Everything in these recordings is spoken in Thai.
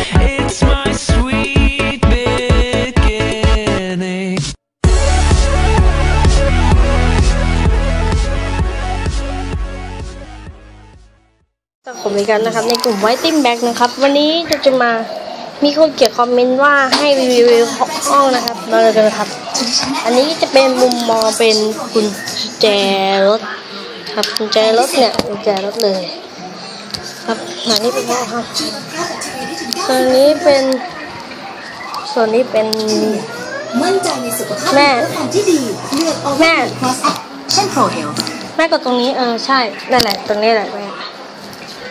ผมอีกแล้วนะครับในกลุ่มไวติ้งแบ็กนะครับ วันนี้จะจะมามีคนเขียนคอมเมนต์ว่าให้รีวิวห้องนะครับมาเลยกันนะครับ อันนี้จะเป็นมุมมองเป็นกุญแจรถครับกุญแจรถเนี่ยกุญแจรถเลย ครับอันนี้เป็นห้องครับ ส่วนนี้เป็น ส่วนนี้เป็น มั่นใจในสุขภาพแม่และความที่ดีเลือกโอแม่พลัสเช่นโปรเฮลแม่กดตรงนี้เออใช่นั่นแหละตรงนี้แหละแม่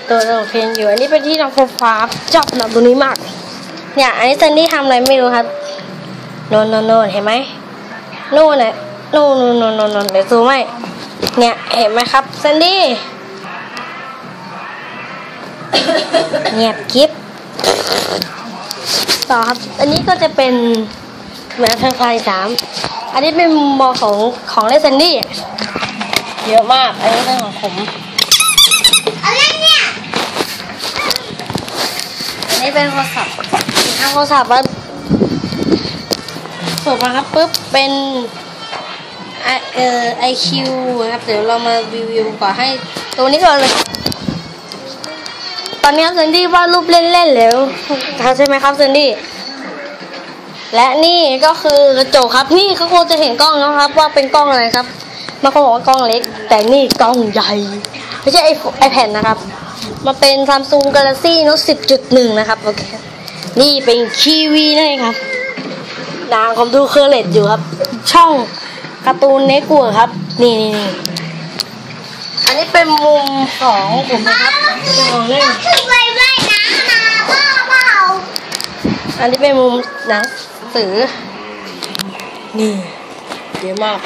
ตัวเราเพลงอยู่อันนี้เป็นที่น้องโฟฟ้าชอบหนับตรงนี้มาก เนี่ยอันนี้ซันดี้ทำอะไรไม่รู้ครับโนนโนนโนนเห็นไหมนู่นน่ะนู่นนู่นนู่นนู่นนู่นเดี๋ยวซูมให้เนี่ยเห็นไหมครับซันดี้เงียบกิ๊บ ต่อครับ อันนี้ก็จะเป็นเหมือนไฟสาม อันนี้เป็นมุมมองของของเล่นซันดี้เยอะมาก อันนี้เป็นของผม อะไรเนี่ย อันนี้เป็นโทรศัพท์ทางโทรศัพท์ว่าเปิดมาครับปุ๊บ เป็นไอเอ่อไอคิวครับ เดี๋ยวเรามารีวิวก่อนให้ตัวนี้ก่อนเลยต อนนี้ครับเซนดี้วาดรูปเล่นๆแล้วใช่ไหมครับเซนดี้และนี่ก็คือกระจกครับนี่เขาคงจะเห็นกล้องนะครับ ว่าเป็นกล้องอะไรครับบางคนบอกว่ากล้องเล็ก แต่นี่กล้องใหญ่ไม่ใช่ไอไอแผ่นนะครับ มาเป็น Samsung Galaxy Note 10.1นะครับโอเคนี่เป็นคีวีนั่นเองครับนางผมดูเคอร์เลตอยู่ครับ ช่องการ์ตูนเน็กัวครับ นี่นี่นี่ อันนี้เป็นมุมของผมนะครับเป็นของเล่นถึงไปว่ายน้ำมาเปล่าเปล่าอันนี้เป็นมุมหนังสือ นี่เยอะมาก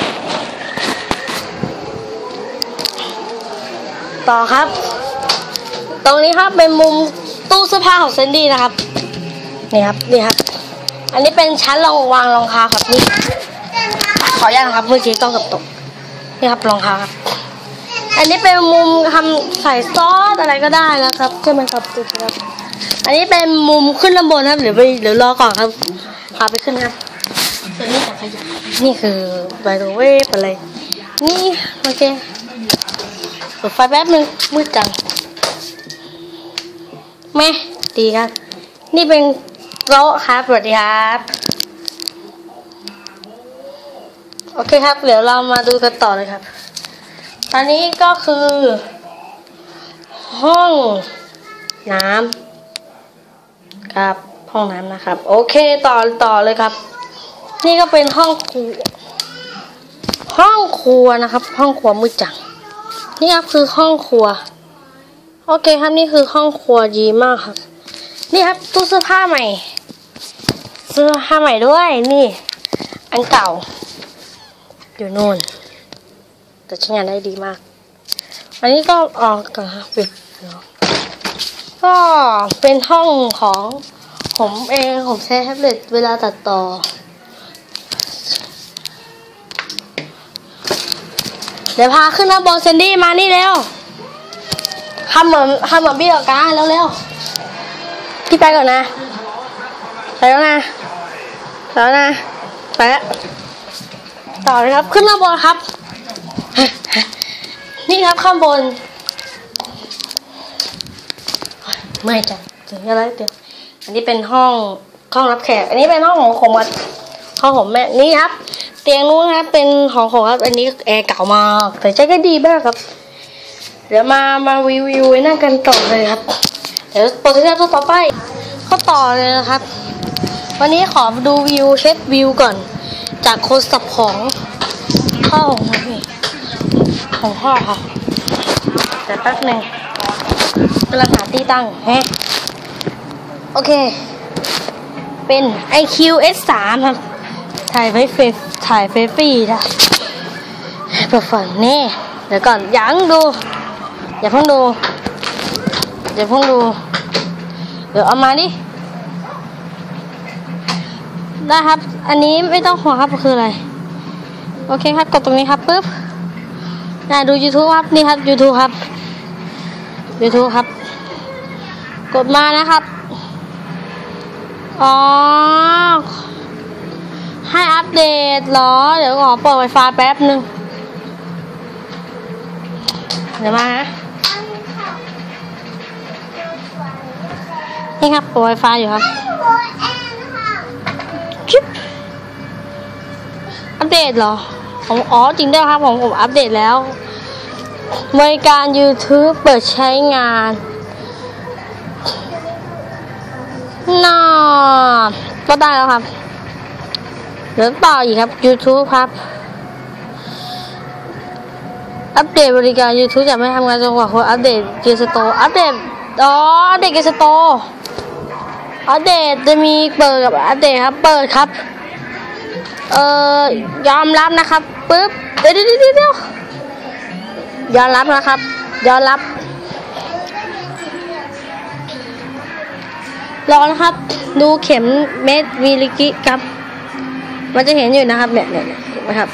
ต่อครับ ตรงนี้ครับเป็นมุมตู้เสื้อผ้าของเซนดี้นะครับ นี่ครับ นี่ครับ อันนี้เป็นชั้นรองวางรองเท้าครับนี่ ขออนุญาตนะครับ เมื่อกี้กล้องกับตก นี่ครับรองเท้าครับ อันนี้เป็นมุมทำใส่ซอสอะไรก็ได้นะครับใช่ไหมครับจุดครับ อันนี้เป็นมุมขึ้นลำบนครับเดี๋ยวไปเดี๋ยวรอก่อนครับพาไปขึ้นครับส่วนนี้จักรยานนี่คือไบโรเวฟอะไร นี่โอเคเปิดไฟแป๊บนึงมืดจังแม่ดีครับ นี่เป็นโต๊ะครับสวัสดีครับโอเคครับ เดี๋ยวเรามาดูกันต่อเลยครับ อันนี้ก็คือ ห้องน้ำครับ ห้องน้ำนะครับ โอเคต่อต่อเลยครับ นี่ก็เป็นห้องครัวห้องครัวนะครับ ห้องครัวมืดจังนี่ครับคือห้องครัว โอเคครับนี่คือห้องครัวดีมากครับ นี่ครับตู้เสื้อผ้าใหม่เสื้อผ้าใหม่ด้วยนี่ อันเก่า อยู่โน่น แต่ใช้งานได้ดีมาก อันนี้ก็ออกก่อนครับปิดก็เป็นห้องของผมเองผมใช้แท็บเล็ตเวลาตัดต่อ เดี๋ยวพาขึ้นนะบอลเซนดี้มานี่เร็วทำเหมือนทำเหมือนพี่ดอกกาเร็วเร็วๆพี่ไปก่อนนะ ไปแล้วนะไปแล้วนะไปแล้วต่อเลยครับ ขึ้นมาบนครับ ครับข้างบนเมื่อยจังถึงอะไรเดี๋ยวอันนี้เป็นห้องห้องรับแขก อันนี้เป็นห้องของผมครับห้องผมแม่นี่ครับ เตียงนู้นครับเป็นของผมครับอันนี้แอร์เก่ามากแต่ใช้ก็ดีมากครับ เดี๋ยวมามารีวิวไว้นั่งกันต่อเลยครับ เดี๋ยวโปรเซสเตอร์ต่อไปก็ต่อเลยนะครับ วันนี้ขอดูวิวเช็ควิวก่อน จากโคสับของพ่อของพี่ ของพ่อค่ะแต่แป๊บหนึ่งกำลังหาที่ตั้งแฮะโอเค เป็น iQ S3 ครับ ถ่ายไว้เฟถ่ายเฟซฟี่ได้เปิดฝั่งนี่เดี๋ยวก่อนยังดู อย่าเพิ่งดู อย่าเพิ่งดู เดี๋ยวเอามาดิได้ครับ อันนี้ไม่ต้องห่วงครับคืออะไร โอเคครับ กดตรงนี้ครับปุ๊บ ได้ดู YouTube ครับนี่ครับ YouTube ครับ YouTube ครับ กดมานะครับ อ๋อ ให้อัปเดตเหรอ เดี๋ยวขอเปิดไวไฟแป๊บหนึ่งเดี๋ยวมาฮะนี่ครับเปิดไวไฟอยู่ครับจิ๊บอัปเดตเหรอ ผมอ๋อจริงด้วยครับผมผมอัปเดตแล้วบริการ YouTube เปิดใช้งานน่าก็ได้แล้วครับเดี๋ยวต่ออีกครับ YouTube ครับ อัปเดตบริการ YouTube จะไม่ทำงานจนกว่าคนอัปเดตเกมสโตอัปเดตอ๋ออัปเดตเกมสโตอัปเดตจะมีเปิดกับอัปเดตครับ เปิดครับ เอ่อยอมรับนะครับปึ๊บเดี๋ยวเดี๋ยวเดี๋ยวยอมรับนะครับ ยอมรับ รอนะครับ ดูเข็มเม็ดมิลลิกิครับ มันจะเห็นอยู่นะครับเนี่ยเนี่ยเห็นไหมครับ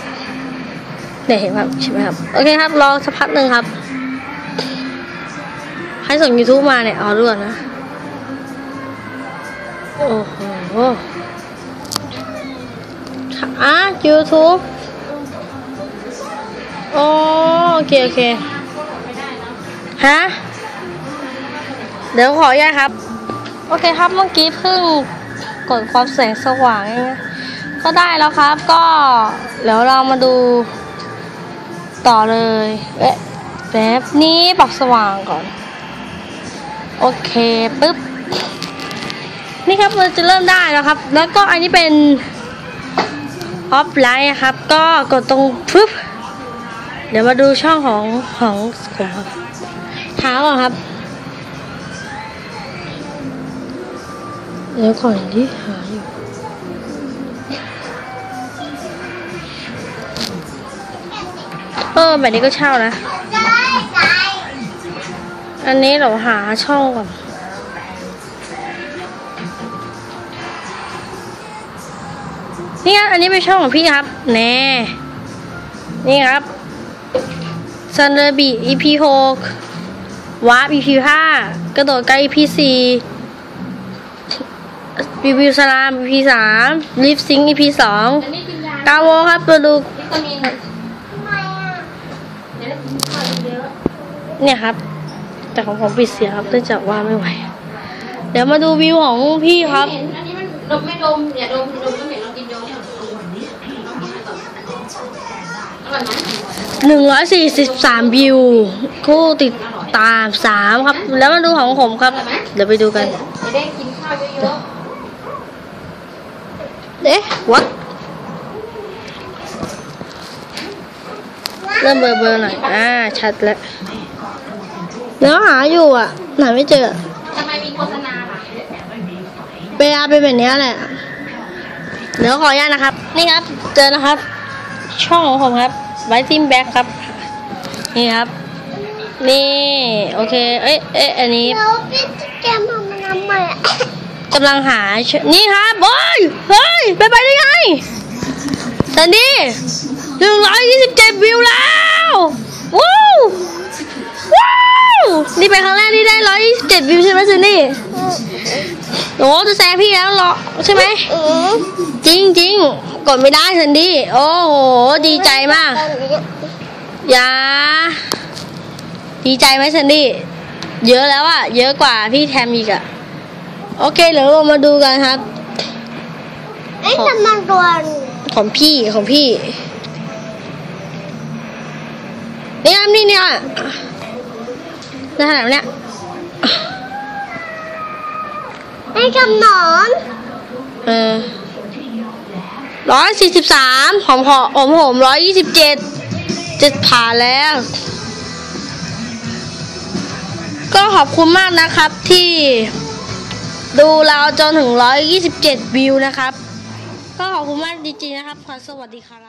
เนี่ยเห็นครับใช่ไหมครับโอเคครับ รอสักพักหนึ่งครับให้ส่ง YouTube มาเนี่ยเอาด้วยนะ โอ้โห อะ YouTube โอโอเค โอเคฮะ เดี๋ยวขออนุญาตครับ โอเคครับเมื่อกี้เพิ่งกดความแสงสว่างเองก็ได้แล้วครับก็เดี๋ยวเรามาดูต่อเลยเอ๊ะแบบนี้ปรับสว่างก่อน โอเคปึ๊บนี่ครับเราจะเริ่มได้แล้วครับ แล้วก็อันนี้เป็น ออฟไลน์ครับ ก็กดตรงปึ๊บเดี๋ยวมาดูช่องของของผมครับหาก่อนครับเดี๋ยวก่อนที่หาอยู่เออแบบนี้ก็เช่านะ อันนี้เราหาช่องก่อน นี่ครับอันนี้เป็นช่องของพี่ครับแน่นี่ครับซันเดอร์บี EP หกวาร์ป EP ห้ากระโดดไกล EP สี่รีวิวสลาม EP สามลิฟซิง EP สองกาโวครับมาดูเนี่ยครับ แต่ของผมปิดเสียครับเนื่องจากว่าไม่ไหว เดี๋ยวมาดูวิวของพี่ครับอันนี้มันดมไม่ดมอย่าดมดมก็เหม็นลองกินยม หนึ่งร้อยสี่สิบสามวิวคู่ติดตามสามครับ แล้วมาดูของผมครับ เดี๋ยวไปดูกันจะได้กินข้าวเยอะเอ๊ะ what เริ่มเบลอๆหน่อย อ่า ชัดแล้วแล้วหาอยู่อะ หาไม่เจอทำไมมีโฆษณาล่ะเวลาเป็นแบบนี้แหละ เดี๋ยวขออนุญาตนะครับ นี่ครับ เจอนะครับ ช่องของผมครับ ไวซิมแบ็คครับ นี่ครับ นี่ โอเค เอ้ยเอ้ยอันนี้แล้วพี่แกมามันทำไมอะกำลังหาชนี่ครับโอ้ยเฮ้ย ไปไปได้ไงสันดี้หนึ่งร้อยยี่สิบเจ็ดวิวแล้วว้าวว้าวนี่เป็นครั้งแรกที่ได้ร้อยยี่สิบเจ็ดวิวใช่ไหมซันดี้โอ้จะแซงพี่แล้วเหรอใช่ไหมอืมจริงจริงๆ กดไม่ได้ซันดี้ โอ้โห ดีใจมากตอนนี้อย่า ดีใจไหมซันดี้ เยอะแล้วอะเยอะกว่าพี่แทมอีกอะโอเคเดี๋ยวเรามาดูกันครับไอ้จำนวนตัวของพี่ของพี่นี่ครับนี่เนี่ยในขนาดเนี้ยไอ้จำนอน เออ ร้อยสี่สิบสามของพอผมผมร้อยยี่สิบเจ็ดเจ็ดผ่านแล้ว ก็ขอบคุณมากนะครับที่ดูเราจนถึงร้อยยี่สิบเจ็ดวิวนะครับ ก็ขอบคุณมากจริงๆนะครับ ขอสวัสดีครับ